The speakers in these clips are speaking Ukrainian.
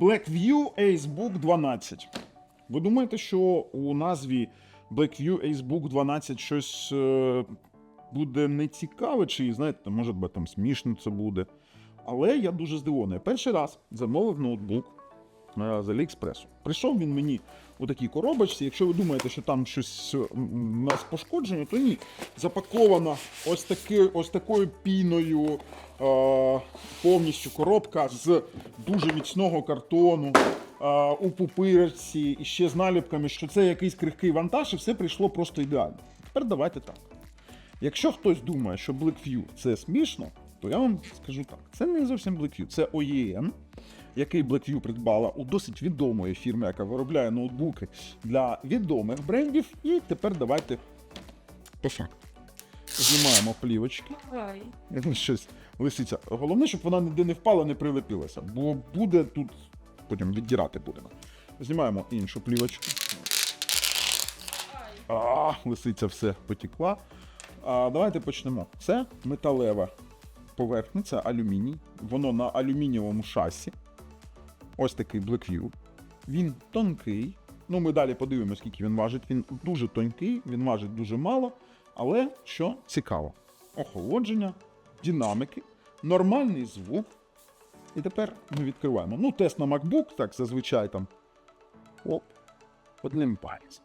Blackview Acebook 12. Ви думаєте, що у назві Blackview Acebook 12 щось е, буде нецікаве, чи, знаєте, може би там смішно це буде. Але я дуже здивований. Перший раз замовив ноутбук з Аліекспресу. Прийшов він мені у такій коробочці. Якщо ви думаєте, що там щось е, у нас пошкоджено, то ні. Запакована ось, таки, ось такою піною е, повністю коробка з дуже міцного картону. е, У пупирці і ще з наліпками, що це якийсь крихкий вантаж, і все прийшло просто ідеально. Тепер давайте так. Якщо хтось думає, що Blackview це смішно, то я вам скажу так: це не зовсім Blackview, це OEM, який Blackview придбала у досить відомої фірми, яка виробляє ноутбуки для відомих брендів. І тепер давайте. Знімаємо плівочки. Щось лисиця. Головне, щоб вона ніде не впала, не прилепилася, бо буде тут, потім віддірати будемо. Знімаємо іншу плівочку. А, лисиця все потекла. А, давайте почнемо. Це металева поверхня, це алюміній. Воно на алюмінієвому шасі. Ось такий Blackview. Він тонкий. Ну, ми далі подивимося, скільки він важить. Він дуже тонкий, він важить дуже мало. Але що цікаво, охолодження, динамики, нормальний звук. І тепер ми відкриваємо. Ну, тест на MacBook, так зазвичай там. Оп, одним пальцем.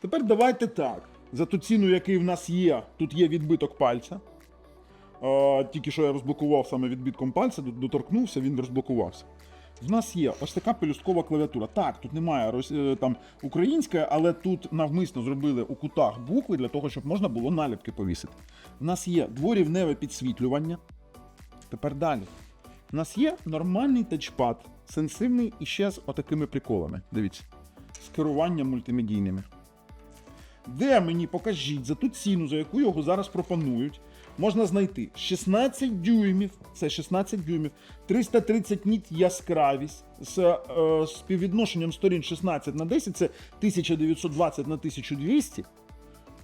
Тепер давайте так. За ту ціну, який в нас є, тут є відбиток пальця. Тільки що я розблокував саме відбитком пальця, доторкнувся, він розблокувався. В нас є ось така пелюсткова клавіатура. Так, тут немає е, там українська, але тут навмисно зробили у кутах букви для того, щоб можна було наліпки повісити. В нас є дворівневе підсвітлювання. Тепер далі. У нас є нормальний тачпад, сенсивний і ще з отакими приколами. Дивіться, з керуванням мультимедійними. Де мені покажіть за ту ціну, за яку його зараз пропонують, можна знайти 16 дюймів, це 16 дюймів, 330 ніт яскравість з е, співвідношенням сторін 16 на 10, це 1920 на 1200.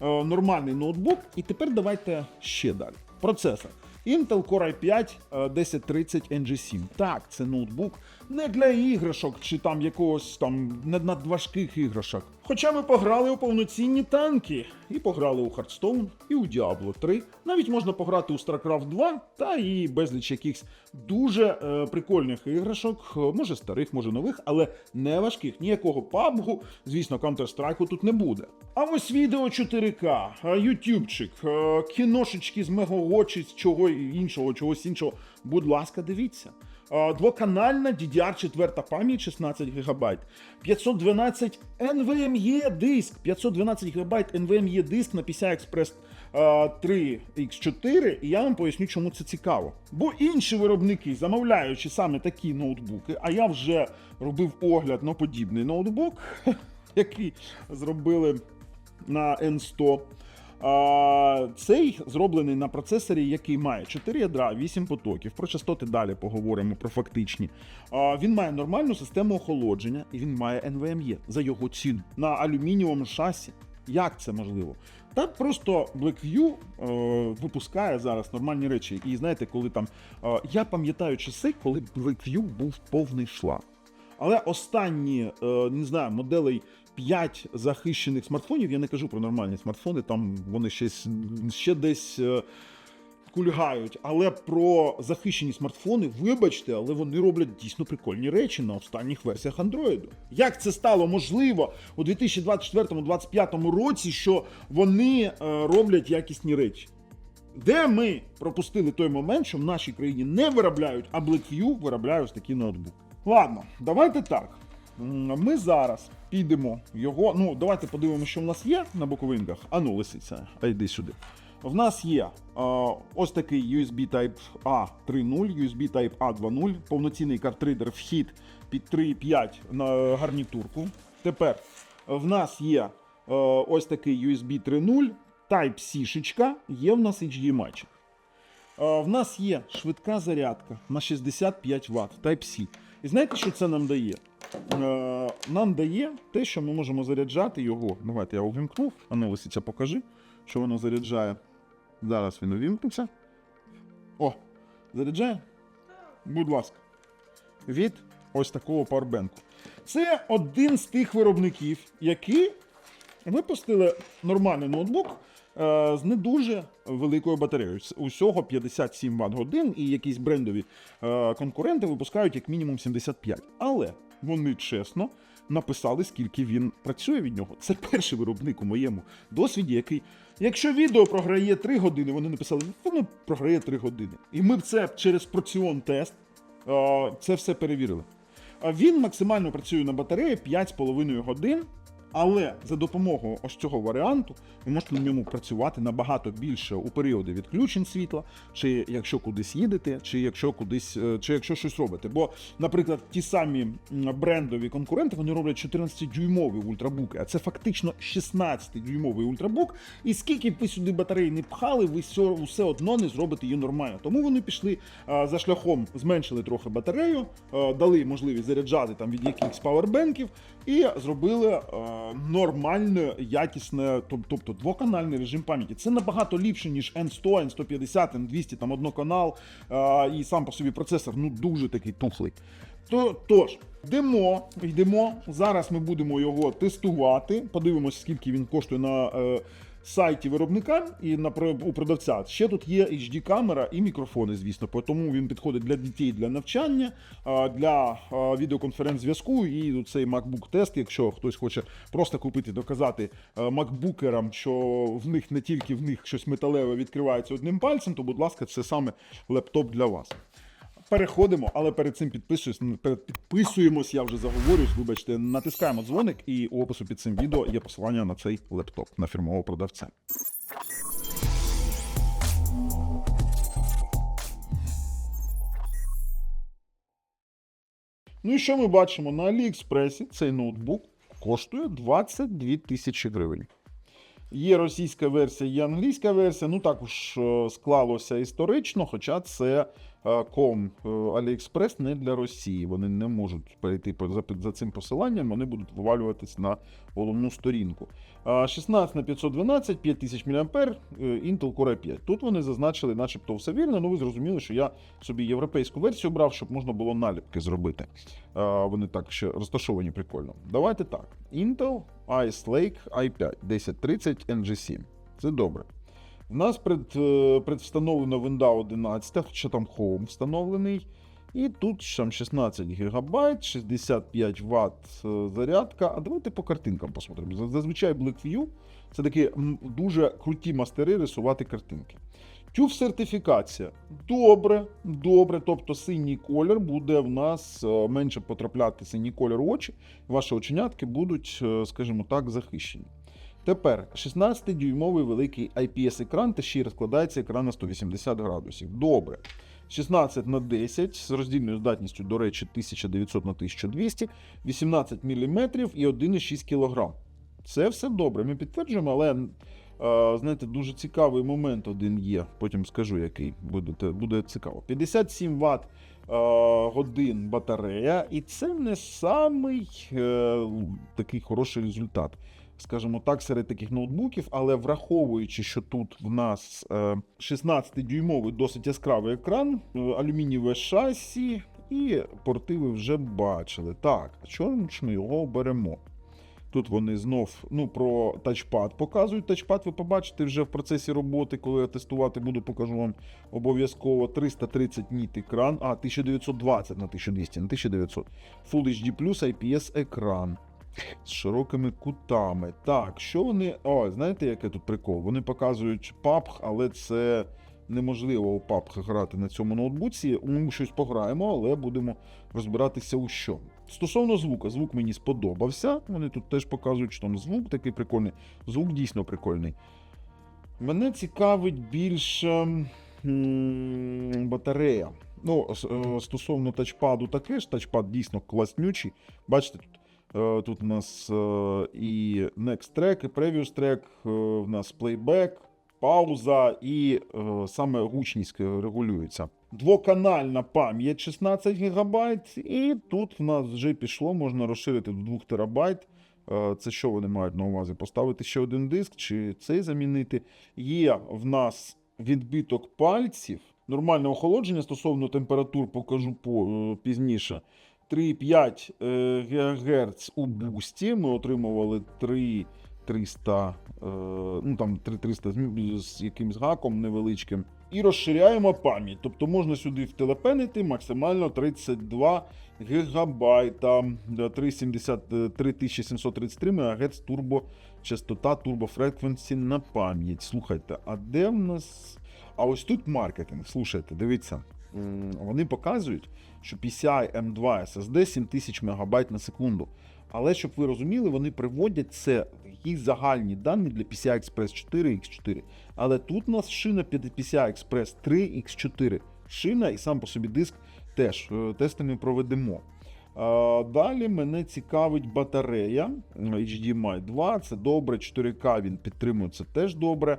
Е, нормальний ноутбук. І тепер давайте ще далі. Процесор. Intel Core i5 е, 1030 NG7. Так, це ноутбук не для іграшок чи там якогось там надважких іграшок. Хоча ми пограли у повноцінні танки, і пограли у Hearthstone, і у Diablo 3. Навіть можна пограти у StarCraft 2 та і безліч якихось дуже е, прикольних іграшок, може старих, може нових, але не важких. Ніякого PUBG, звісно, Counter-Strike тут не буде. А ось відео 4К, е, ютубчик, е, кіношечки з Мегогочі, з чого іншого, чогось іншого. Будь ласка, дивіться. Двоканальна DDR4 пам'ять 16 ГБ, 512 NVMe диск, 512 ГБ NVMe диск на PCI Express е, 3 X4, і я вам поясню, чому це цікаво. Бо інші виробники, замовляючи саме такі ноутбуки, а я вже робив огляд на подібний ноутбук, який зробили на N100. Цей зроблений на процесорі, який має 4 ядра, 8 потоків. Про частоти далі поговоримо про фактичні. Він має нормальну систему охолодження і він має NVMe за його ціну на алюмінієвому шасі. Як це можливо? Та просто Blackview е, випускає зараз нормальні речі. І знаєте, коли там. Е, я пам'ятаю часи, коли Blackview був повний шлак. Але останні, е, не знаю, моделей 5 захищених смартфонів, я не кажу про нормальні смартфони, там вони ще, ще десь е, кульгають. Але про захищені смартфони, вибачте, але вони роблять дійсно прикольні речі на останніх версіях Android. Як це стало можливо у 2024-2025 році, що вони е, роблять якісні речі? Де ми пропустили той момент, що в нашій країні не виробляють, а Blackview виробляє ось такі ноутбуки. Ладно, давайте так. Ми зараз підемо його. Ну, давайте подивимося, що в нас є на боковинках. А ну, лисиця, а йди сюди. В нас є е, ось такий USB Type-A 3.0, USB Type-A 2.0, повноцінний картридер вхід під 3.5 на гарнітурку. Тепер в нас є е, ось такий USB 3.0, Type-C є в нас HDMI. Е, В нас є швидка зарядка на 65 Вт Type-C. І знаєте, що це нам дає? Е, Нам дає те, що ми можемо заряджати його. Давайте я увімкнув. А ну, лисиця, покажи, що воно заряджає. Зараз він увімкнувся. О, заряджає? Будь ласка. Від ось такого пауербенку. Це один з тих виробників, які випустили нормальний ноутбук з не дуже великою батареєю. Усього 57 Вт годин, і якісь брендові е, конкуренти випускають як мінімум 75. Але вони чесно написали, скільки він працює від нього. Це перший виробник у моєму досвіді, який, якщо відео програє 3 години, вони написали, воно програє 3 години. І ми це через проціон тест е, це все перевірили. Він максимально працює на батареї 5,5 годин. Але за допомогою ось цього варіанту ви можете на ньому працювати набагато більше у періоди відключень світла, чи якщо кудись їдете, чи якщо кудись, е, чи якщо щось робите. Бо, наприклад, ті самі брендові конкуренти вони роблять 14-дюймові ультрабуки, а це фактично 16-дюймовий ультрабук. І скільки б ви сюди батареї не пхали, ви все, одно не зробите її нормально. Тому вони пішли а, за шляхом, зменшили трохи батарею, а, дали можливість заряджати там від якихось павербенків і зробили е, нормальне, якісне, тобто двоканальний режим пам'яті. Це набагато ліпше, ніж N100, N150, N200, там одноканал, е, і сам по собі процесор ну дуже такий тухлий. То, тож, йдемо, йдемо. Зараз ми будемо його тестувати. Подивимося, скільки він коштує на е, сайті виробника і на у продавця. Ще тут є HD-камера і мікрофони, звісно. Тому він підходить для дітей для навчання, для відеоконференц-зв'язку. І цей MacBook тест, якщо хтось хоче просто купити, доказати е, макбукерам, що в них не тільки в них щось металеве відкривається одним пальцем, то, будь ласка, це саме лептоп для вас. Переходимо, але перед цим підписуємось, підписуємось, я вже заговорюсь, вибачте, натискаємо дзвоник, і у опису під цим відео є посилання на цей лептоп на фірмового продавця. Ну і що ми бачимо? На Аліекспресі цей ноутбук коштує 22 тисячі гривень. Є російська версія, є англійська версія. Ну також е, склалося історично, хоча це ком е, AliExpress не для Росії. Вони не можуть перейти за, цим посиланням, вони будуть вивалюватись на головну сторінку. А, 16 на 512, 5000 мА, Intel Core 5. Тут вони зазначили, начебто, все вірно. Ну ви зрозуміли, що я собі європейську версію брав, щоб можна було наліпки зробити. Вони так ще розташовані прикольно. Давайте так. Intel Ice Lake i5 1030 NG7. Це добре. У нас пред, е, предвстановлено Windows 11, хоча там Home встановлений. І тут там 16 ГБ, 65 Вт зарядка. А давайте по картинкам посмотримо. Зазвичай Blackview це такі дуже круті мастери рисувати картинки. TÜV сертифікація. Добре, добре. Тобто синій колір буде в нас е, менше потрапляти синій колір в очі. Ваші оченятки будуть, е, скажімо так, захищені. Тепер 16-дюймовий великий IPS-екран, та ще й розкладається екран на 180 градусів. Добре. 16 на 10 з роздільною здатністю, до речі, 1900 на 1200, 18 мм і 1,6 кг. Це все добре. Ми підтверджуємо, але е, знаєте, дуже цікавий момент один є. Потім скажу, який буде, буде цікаво. 57 Вт е, годин батарея, і це не самий е, такий хороший результат. Скажімо так, серед таких ноутбуків, але враховуючи, що тут в нас е, 16-дюймовий досить яскравий екран, е, алюмінієве шасі, і порти ви вже бачили. Так, а чому ж ми його беремо? Тут вони знов ну, про тачпад показують. Тачпад ви побачите вже в процесі роботи, коли я тестувати буду, покажу вам обов'язково 330 ніт екран, а 1920 на 1200, на 1900. Full HD IPS екран з широкими кутами. Так, що вони. О, знаєте, який тут прикол? Вони показують PUBG, але це неможливо у PUBG грати на цьому ноутбуці. Ми щось пограємо, але будемо розбиратися у що. Стосовно звука, звук мені сподобався. Вони тут теж показують, що там звук такий прикольний. Звук дійсно прикольний. Мене цікавить більше м, батарея. Ну, е, стосовно тачпаду таке ж, тачпад дійсно класнючий. Бачите, тут, тут у нас е, і Next Track, і Previous Track, е, в нас Playback, пауза і е, саме гучність е, регулюється. Двоканальна пам'ять 16 ГБ, і тут в нас вже пішло, можна розширити до 2 ТБ. Е, Це що вони мають на увазі? Поставити ще один диск чи цей замінити. Є в нас відбиток пальців. Нормальне охолодження стосовно температур покажу по, е, пізніше. 3,5 е, ГГц у бусті. Ми отримували 3,300, е, ну там 3,300 з- якимсь гаком невеличким. І розширяємо пам'ять. Тобто можна сюди втелепенити максимально 32 гігабайта, Да, 370, е, 3733 МГц турбо частота Frequency на пам'ять. Слухайте, а де в нас. А ось тут маркетинг. Слушайте, дивіться. Вони показують, що PCI M2 SSD 7000 МБ на секунду. Але щоб ви розуміли, вони приводять це їх загальні дані для PCI Express 4 X4. Але тут у нас шина під PCI Express 3 X4. Шина і сам по собі диск теж е, тести не проведемо. Далі мене цікавить батарея HDMI 2, це добре, 4К він підтримує, це теж добре.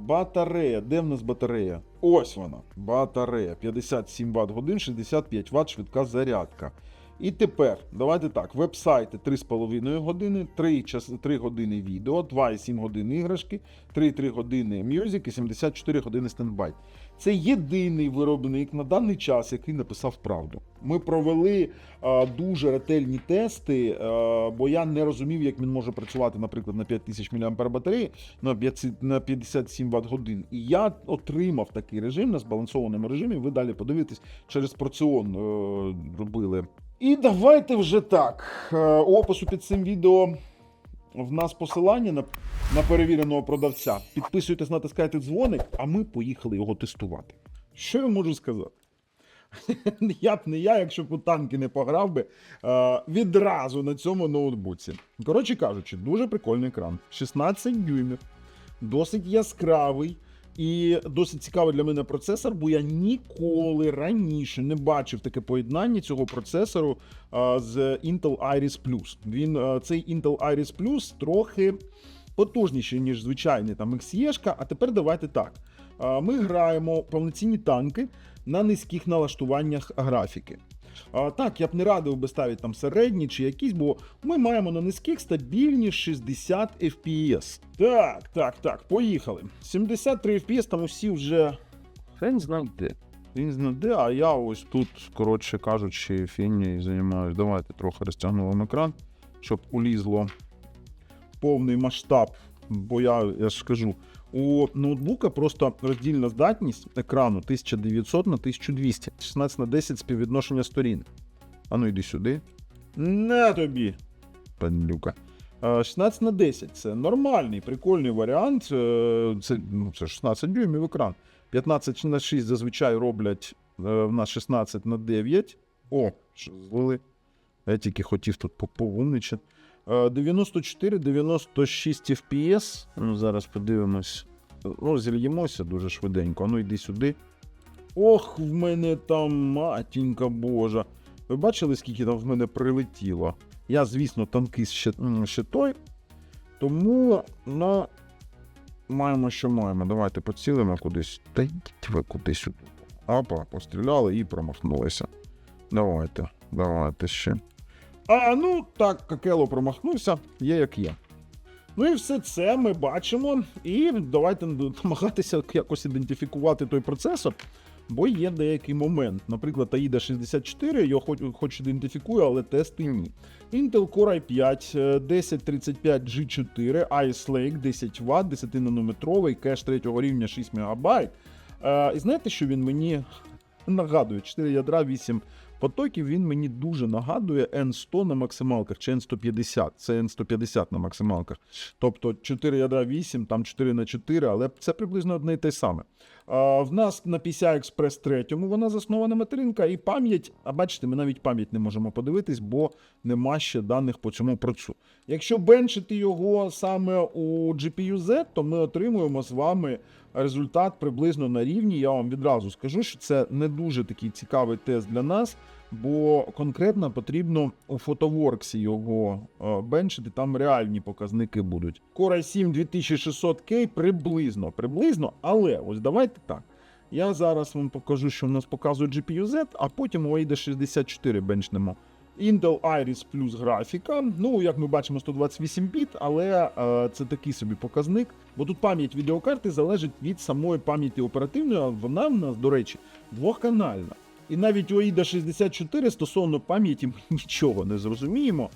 Батарея, де в нас батарея? Ось вона. Батарея 57 Вт годин, 65 Вт швидка зарядка. І тепер, давайте так: веб-сайти 3,5 години, 3, 3 години відео, 2,7 години іграшки, 3,3 години мюзик і 74 години стендбай. Це єдиний виробник на даний час, який написав правду. Ми провели а, дуже ретельні тести, а, бо я не розумів, як він може працювати, наприклад, на 5000 мАh батареї на 5 на 57 Вт годин. І я отримав такий режим на збалансованому режимі. Ви далі подивитесь, через порціон е, робили. І давайте вже так. Е, опису під цим відео в нас посилання на, на перевіреного продавця. Підписуйтесь, натискайте дзвоник, а ми поїхали його тестувати. Що я можу сказати? Я б не я, якщо б у танки не пограв би відразу на цьому ноутбуці. Коротше кажучи, дуже прикольний екран. 16 дюймів, досить яскравий. І досить цікавий для мене процесор, бо я ніколи раніше не бачив таке поєднання цього процесору з Intel Iris Plus. Він цей Intel Iris Plus трохи потужніший, ніж звичайний там XE, А тепер давайте так. Ми граємо повноцінні танки на низьких налаштуваннях графіки. А, так, я б не радив би ставити там середні чи якісь, бо ми маємо на низьких стабільні 60 FPS. Так, так, так, поїхали. 73 FPS, там усі вже. Хрен знає де. Він знаде, а я ось тут, коротше кажучи, фігнею займаюся. Давайте трохи розтягнемо екран, щоб улізло повний масштаб. Бо я, я ж кажу, у ноутбука просто роздільна здатність екрану 1900 на 1200, 16 на 10 співвідношення сторін. А ну йди сюди. На тобі, падлюка. Е, 16 на 10 це нормальний, прикольний варіант. Е, Це, ну, це 16 дюймів екран. 15 на 6 зазвичай роблять е, в нас 16 на 9. О, що злили. Я тільки хотів тут поповничати. 94-96 FPS. Ну, зараз подивимось. Ну, зільємося дуже швиденько. А ну йди сюди. Ох, в мене там матінька божа. Ви бачили, скільки там в мене прилетіло? Я, звісно, танкист ще, ще той. Тому на. Маємо, що маємо. Давайте поцілимо кудись. Та йдіть ви кудись. Апа, постріляли і промахнулися. Давайте, давайте ще. А ну так, Какело промахнувся, є як є. Ну і все це ми бачимо. І давайте намагатися якось ідентифікувати той процесор. Бо є деякий момент. Наприклад, AIDA 64, його хоч, ідентифікує, але тести ні. Intel Core i5 е, 1035 G4, Ice Lake 10 Вт, 10 нанометровий, кеш 3 рівня 6 МБ. Е, і знаєте, що він мені нагадує? 4 ядра, 8 потоків, він мені дуже нагадує N100 на максималках чи N150. Це N150 на максималках. Тобто 4 ядра 8, там 4 на 4, але це приблизно одне і те саме. А, в нас на PCI Express 3 вона заснована материнка і пам'ять. А бачите, ми навіть пам'ять не можемо подивитись, бо нема ще даних по цьому процу. Якщо бенчити його саме у GPU-Z, то ми отримуємо з вами результат приблизно на рівні. Я вам відразу скажу, що це не дуже такий цікавий тест для нас, бо конкретно потрібно у Photoworks його е, бенчити, там реальні показники будуть. Core i7 2600K приблизно, приблизно, але ось давайте так. Я зараз вам покажу, що в нас показує GPU-Z, а потім у AIDA 64 бенчнемо. Intel Iris Plus графіка. Ну, як ми бачимо, 128 біт, але е, це такий собі показник. Бо тут пам'ять відеокарти залежить від самої пам'яті оперативної, а вона в нас, до речі, двохканальна. І навіть у AIDA 64 стосовно пам'яті ми нічого не зрозуміємо.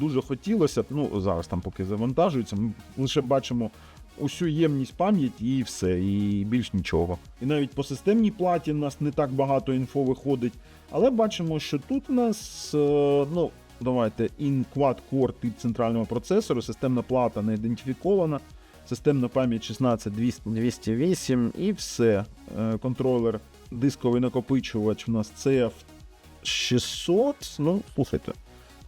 Дуже хотілося б, ну зараз там поки завантажується, ми лише бачимо усю ємність пам'яті і все, і більш нічого. І навіть по системній платі в нас не так багато інфо виходить, але бачимо, що тут у нас, е, ну, давайте, in quad core тип центрального процесору, системна плата не ідентифікована, системна пам'ять 16208 і все. Е, Контролер, дисковий накопичувач у нас CF 600. Ну, слухайте,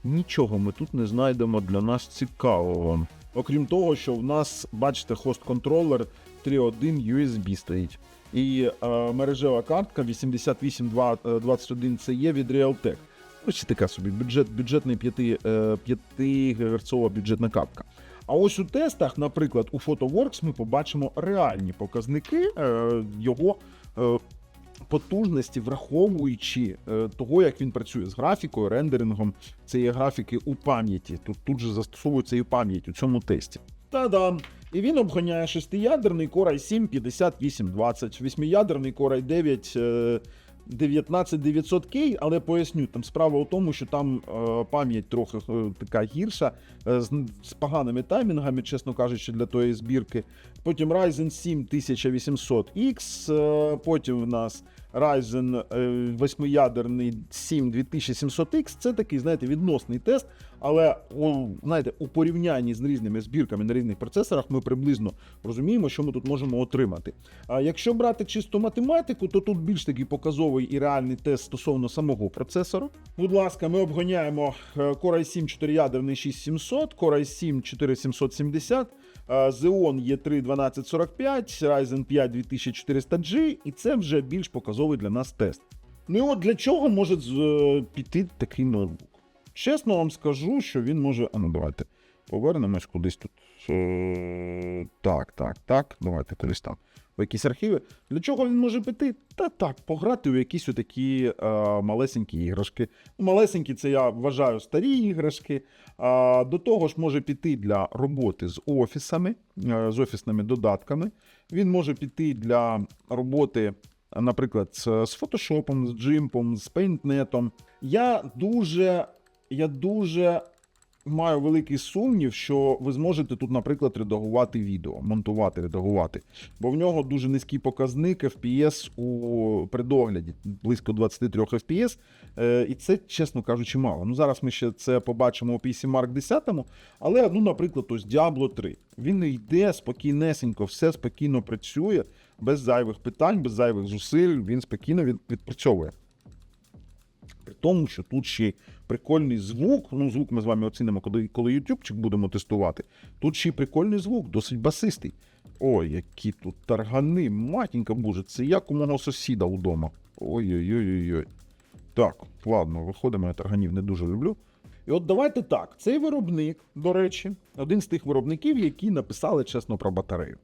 нічого ми тут не знайдемо для нас цікавого. Окрім того, що в нас, бачите, хост-контролер 3.1 USB стоїть. І е, мережева картка 8821 це є від Realtek. Ось така собі бюджет, бюджетний 5, е, 5 ГГц бюджетна картка. А ось у тестах, наприклад, у PhotoWorks ми побачимо реальні показники е, його е, потужності, враховуючи е, того, як він працює з графікою, рендерингом цієї графіки у пам'яті. Тут, тут же застосовується і пам'ять у цьому тесті. Та-дам! І він обганяє шестиядерний Core i7 5820, восьмиядерний Core i9 е, 19900K, але поясню, там справа у тому, що там е, пам'ять трохи е, така гірша, е, з, з поганими таймінгами, чесно кажучи, для тої збірки. Потім Ryzen 7 1800X, е, потім в нас Ryzen е, восьмиядерний 7 2700X. Це такий, знаєте, відносний тест, але у, знаєте, у порівнянні з різними збірками на різних процесорах ми приблизно розуміємо, що ми тут можемо отримати. А якщо брати чисто математику, то тут більш такий показовий і реальний тест стосовно самого процесора. Будь ласка, ми обганяємо е, Core i7 4-ядерний 6700, Core i7 4770, е, Xeon E3 1245, Ryzen 5 2400G, і це вже більш показовий для нас тест. Ну і от для чого може е, піти такий ноутбук? Чесно вам скажу, що він може. А ну давайте повернемось кудись тут. Е, Так, так, так. Давайте кудись там. В якісь архіви. Для чого він може піти? Та так, пограти у якісь отакі е, малесенькі іграшки. Ну, Малесенькі це я вважаю старі іграшки. А, до того ж, може піти для роботи з офісами, е, з офісними додатками. Він може піти для роботи наприклад, з, з фотошопом, з джимпом, з пейнтнетом. Я дуже, я дуже маю великий сумнів, що ви зможете тут, наприклад, редагувати відео, монтувати, редагувати. Бо в нього дуже низький показник FPS у предогляді, близько 23 FPS. Е, і це, чесно кажучи, мало. Ну зараз ми ще це побачимо у PC Mark 10, але, ну, наприклад, ось Diablo 3. Він йде спокійнесенько, все спокійно працює, без зайвих питань, без зайвих зусиль. Він спокійно відпрацьовує. При тому, що тут ще прикольний звук. Ну, звук ми з вами оцінимо, коли, коли ютубчик будемо тестувати. Тут ще й прикольний звук, досить басистий. Ой, які тут таргани, матінка боже, це як у мого сусіда вдома. Ой-ой-ой-ой. Так, ладно, виходимо, я тарганів не дуже люблю. І от давайте так. Цей виробник, до речі, один з тих виробників, які написали чесно про батарею.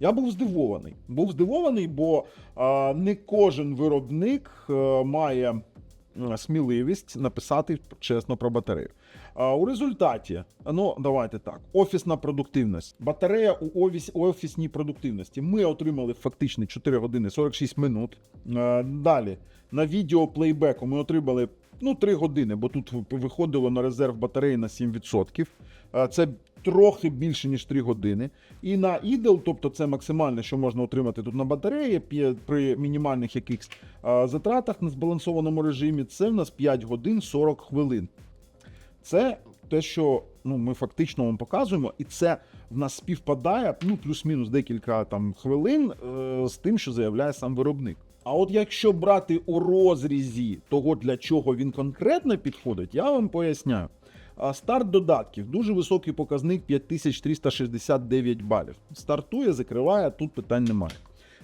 Я був здивований. Був здивований, бо а, не кожен виробник а, має а, сміливість написати чесно про батарею. А, у результаті, ну давайте так, офісна продуктивність. Батарея у офіс, офісній продуктивності. Ми отримали фактично 4 години 46 минут. Далі на відео плейбеку ми отримали ну, 3 години, бо тут виходило на резерв батареї на 7%. Це трохи більше, ніж 3 години. І на idle, тобто це максимальне, що можна отримати тут на батареї при мінімальних якихось затратах на збалансованому режимі, це в нас 5 годин 40 хвилин. Це те, що ну, ми фактично вам показуємо, і це в нас співпадає ну, плюс-мінус декілька там хвилин е, з тим, що заявляє сам виробник. А от якщо брати у розрізі того, для чого він конкретно підходить, я вам поясняю. Старт додатків дуже високий показник 5369 балів. Стартує, закриває, тут питань немає.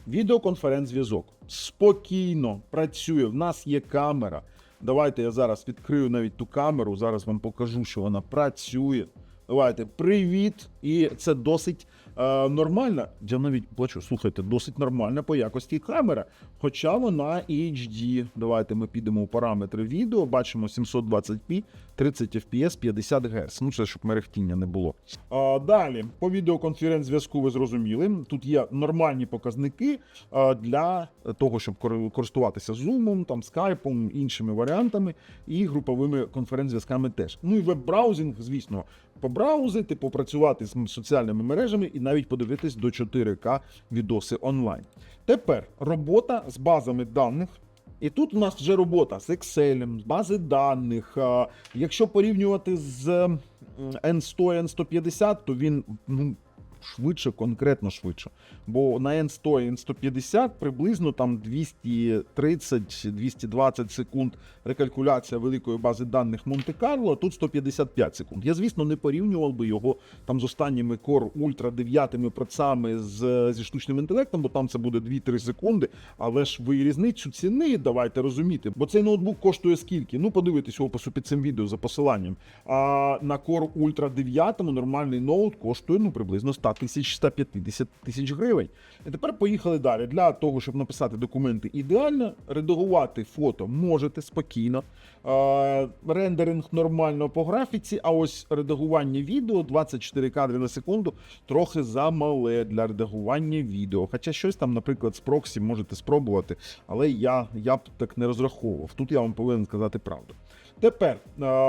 Відеоконференц-зв'язок спокійно працює. В нас є камера. Давайте я зараз відкрию навіть ту камеру. Зараз вам покажу, що вона працює. Давайте, привіт! І це досить е, нормальна. Я навіть плачу, слухайте, досить нормальна по якості камера. Хоча вона HD. Давайте ми підемо у параметри відео, бачимо 720p, 30 fps, 50 Гц. Ну, це щоб мерехтіння не було. А, далі, по відеоконференц-зв'язку ви зрозуміли. Тут є нормальні показники а, для того, щоб кор- користуватися Zoom, там, Skype, іншими варіантами і груповими конференц-зв'язками теж. Ну і веб-браузинг, звісно, побраузити, попрацювати з соціальними мережами і навіть подивитись до 4К відоси онлайн. Тепер робота з базами даних. І тут у нас вже робота з Excel, з бази даних. Якщо порівнювати з N100 N150, то він ну, швидше, конкретно швидше. Бо на N100 і N150 приблизно там 230-220 секунд рекалькуляція великої бази даних Монте-Карло, а тут 155 секунд. Я, звісно, не порівнював би його там з останніми Core Ultra 9 процесами з, зі штучним інтелектом, бо там це буде 2-3 секунди. Але ж ви різницю ціни давайте розуміти, бо цей ноутбук коштує скільки? Ну, подивитись опису під цим відео за посиланням. А на Core Ultra 9 нормальний ноут коштує ну, приблизно 100 тисяч 150 тисяч гривень. І тепер поїхали далі. Для того, щоб написати документи ідеально, редагувати фото можете спокійно. Рендеринг нормально по графіці, а ось редагування відео 24 кадри на секунду трохи замале для редагування відео. Хоча щось там, наприклад, з проксі можете спробувати, але я, я б так не розраховував. Тут я вам повинен сказати правду. Тепер е,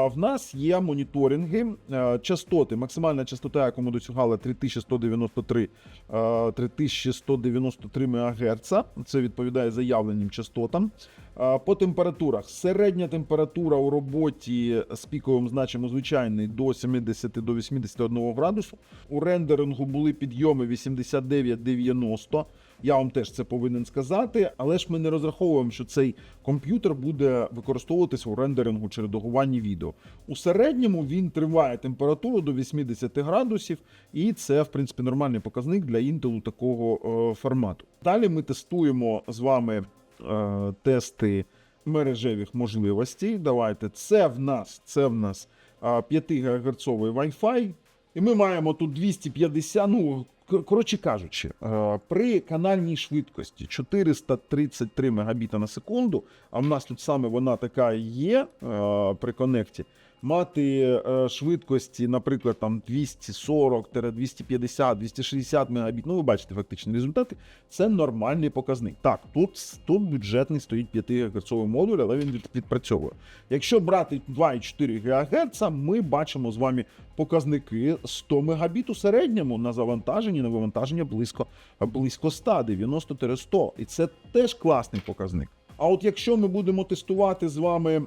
в нас є моніторинги е, частоти. Максимальна частота, яку ми досягали 3193 е, 3193 МГц. Це відповідає заявленим частотам. Е, По температурах середня температура у роботі з піковим значенням звичайний до 70 до 81 градусу. У рендерингу були підйоми 89-90. Я вам теж це повинен сказати, але ж ми не розраховуємо, що цей комп'ютер буде використовуватися у рендерингу чи редагуванні відео. У середньому він триває температуру до 80 градусів, і це, в принципі, нормальний показник для інтелу такого е, формату. Далі ми тестуємо з вами е, тести мережевих можливостей. Давайте це в нас, це в нас е, 5 ГГц Wi-Fi. І ми маємо тут 250, ну, коротше кажучи, е, при канальній швидкості 433 Мбіта на секунду, а в нас тут саме вона така є е, при конекті, мати е, швидкості, наприклад, там 240, 250, 260 Мбіт, ну ви бачите фактичні результати, це нормальний показник. Так, тут, тут бюджетний стоїть 5 ГГц модуль, але він відпрацьовує. Якщо брати 2,4 ГГц, ми бачимо з вами показники 100 Мбіт у середньому на завантаженні, на вивантаження близько, близько 100, 90-100. І це теж класний показник. А от якщо ми будемо тестувати з вами е,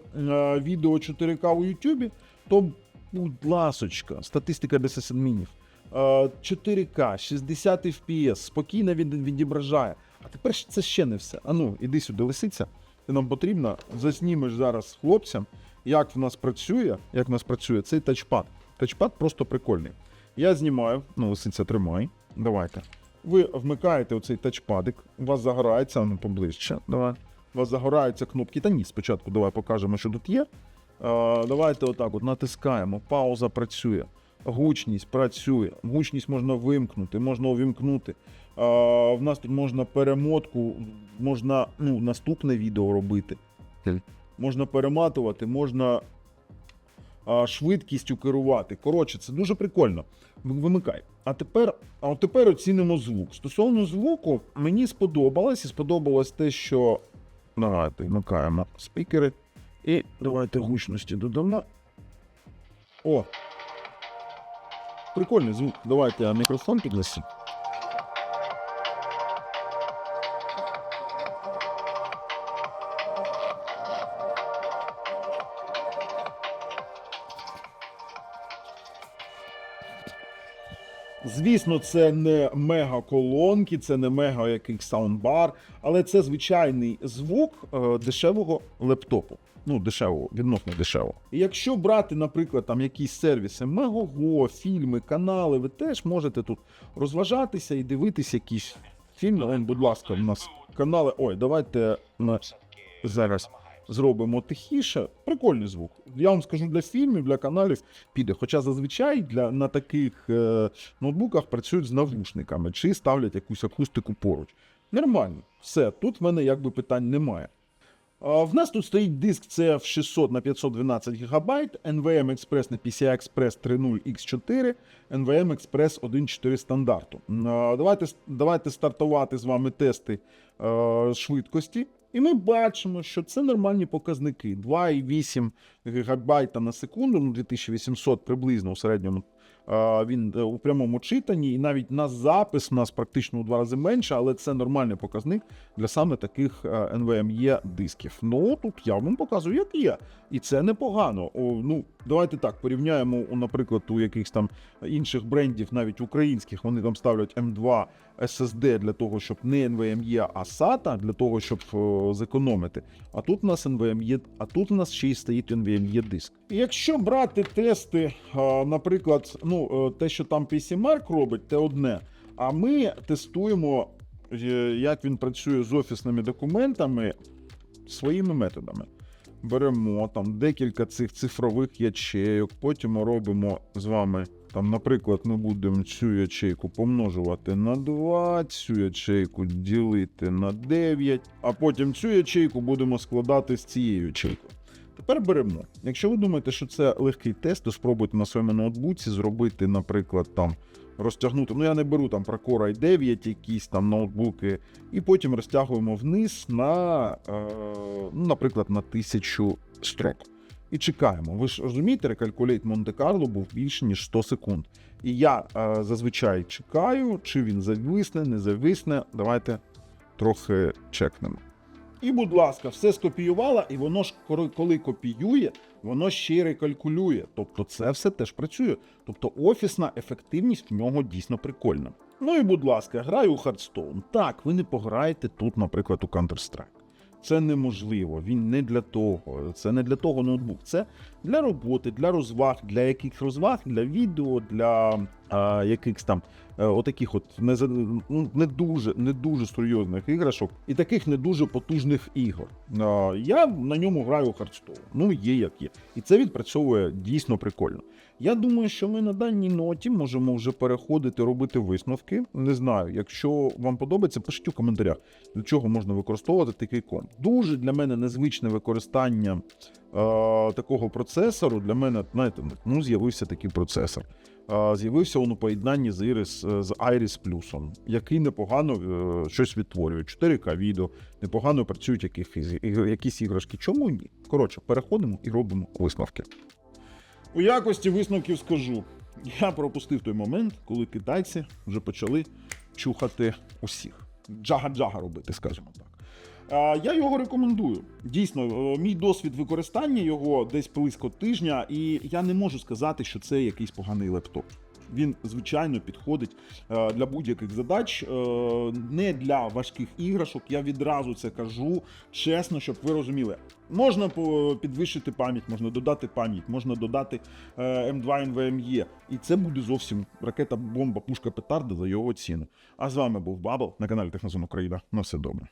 відео 4К у YouTube, то, будь ласочка, статистика 10 адмінів. Е, 4К, 60 FPS, спокійно від, відображає. А тепер це ще не все. Ану, іди сюди, лисиця. Ти нам потрібно, заснімеш зараз хлопцям, як в нас працює, як в нас працює цей тачпад. Тачпад просто прикольний. Я знімаю, ну, лисиця тримай. Давайте. Ви вмикаєте оцей тачпадик, у вас загорається, ну поближче. Давай. У вас загораються кнопки. Та ні, спочатку давай покажемо, що тут є. Е, давайте отак от натискаємо. Пауза працює. Гучність працює. Гучність можна вимкнути, можна увімкнути. Е, в нас тут можна перемотку, можна ну, наступне відео робити. Можна перематувати, можна а, швидкістю керувати. Коротше, це дуже прикольно. Вимикай. А тепер, а тепер оцінимо звук. Стосовно звуку, мені сподобалось і сподобалось те, що. Давайте вмикаємо спікери. І давайте гучності додамо. О! Прикольний звук. Давайте я мікрофон піднесу. Звісно, це не мега колонки, це не мега якийсь саундбар, але це звичайний звук е, дешевого лептопу. Ну, дешевого, відносно дешевого. І якщо брати, наприклад, там якісь сервіси Мегого, фільми, канали, ви теж можете тут розважатися і дивитися якісь фільми. Будь ласка, у нас канали. Ой, давайте на зараз зробимо тихіше. Прикольний звук. Я вам скажу для фільмів, для каналів піде. Хоча зазвичай для, на таких е, ноутбуках працюють з навушниками чи ставлять якусь акустику поруч. Нормально, все, тут в мене якби питань немає. В нас тут стоїть диск CF 600 на 512 ГБ, NVM Express на PCI Express 3.0 X4, NVM Express 1.4 стандарту. Давайте, давайте стартувати з вами тести е, швидкості. І ми бачимо, що це нормальні показники. 2,8 ГБ на секунду, ну 2800 приблизно у середньому він е, у прямому читанні, і навіть на запис у нас практично у два рази менше, але це нормальний показник для саме таких е, NVMe дисків. Ну тут я вам показую, як є. І це непогано. О, ну, давайте так порівняємо, наприклад, у якихось там інших брендів, навіть українських, вони там ставлять M2 SSD для того, щоб не NVMe, а SATA, для того, щоб е, зекономити. А тут у нас NVMe, а тут у нас ще й стоїть NVMe диск. Якщо брати тести, е, наприклад, ну е, те, що там PCMark робить, це одне. А ми тестуємо, як він працює з офісними документами своїми методами. Беремо там декілька цих цифрових ячейок, потім робимо з вами. Там, наприклад, ми будемо цю ячейку помножувати на 2, цю ячейку ділити на 9, а потім цю ячейку будемо складати з цією ячейкою. Тепер беремо. Якщо ви думаєте, що це легкий тест, то спробуйте на своєму ноутбуці зробити, наприклад, там розтягнути. Ну, я не беру там про Core i9, якісь там ноутбуки, і потім розтягуємо вниз на, е, ну, наприклад, на 1000 строк. І чекаємо. Ви ж розумієте, рекалькулейт Монте-Карло був більше, ніж 100 секунд. І я е, зазвичай чекаю, чи він зависне, не зависне. Давайте трохи чекнемо. І, будь ласка, все скопіювала, і воно ж коли- копіює, воно ще й рекалькулює. Тобто це все теж працює. Тобто офісна ефективність в нього дійсно прикольна. Ну і будь ласка, граю у Hearthstone. Так, ви не пограєте тут, наприклад, у Counter-Strike. Це неможливо. Він не для того. Це не для того ноутбук. Це для роботи, для розваг, для яких розваг, для відео, для а, якихось там е, отаких от не, ну, не дуже не дуже серйозних іграшок і таких не дуже потужних ігор. А, я на ньому граю у Ну, є як є. І це відпрацьовує дійсно прикольно. Я думаю, що ми на даній ноті можемо вже переходити робити висновки. Не знаю, якщо вам подобається, пишіть у коментарях, для чого можна використовувати такий комп. Дуже для мене незвичне використання такого процесору. Для мене, знаєте, ну з'явився такий процесор. Е, з'явився він у поєднанні з Iris, з Iris Plus, який непогано е, щось відтворює. 4К відео, непогано працюють якісь, якісь іграшки. Чому ні? Коротше, переходимо і робимо висновки. У якості висновків скажу. Я пропустив той момент, коли китайці вже почали чухати усіх. Джага-джага робити, скажімо так. А, Я його рекомендую. Дійсно, е, мій досвід використання його десь близько тижня, і я не можу сказати, що це якийсь поганий лептоп. Він, звичайно, підходить е, для будь-яких задач, е, не для важких іграшок. Я відразу це кажу чесно, щоб ви розуміли. Можна підвищити пам'ять, можна додати пам'ять, можна додати е, M2 NVMe. І це буде зовсім ракета, бомба, пушка петарда за його ціну. А з вами був Бабл на каналі Технозон Україна. На все добре.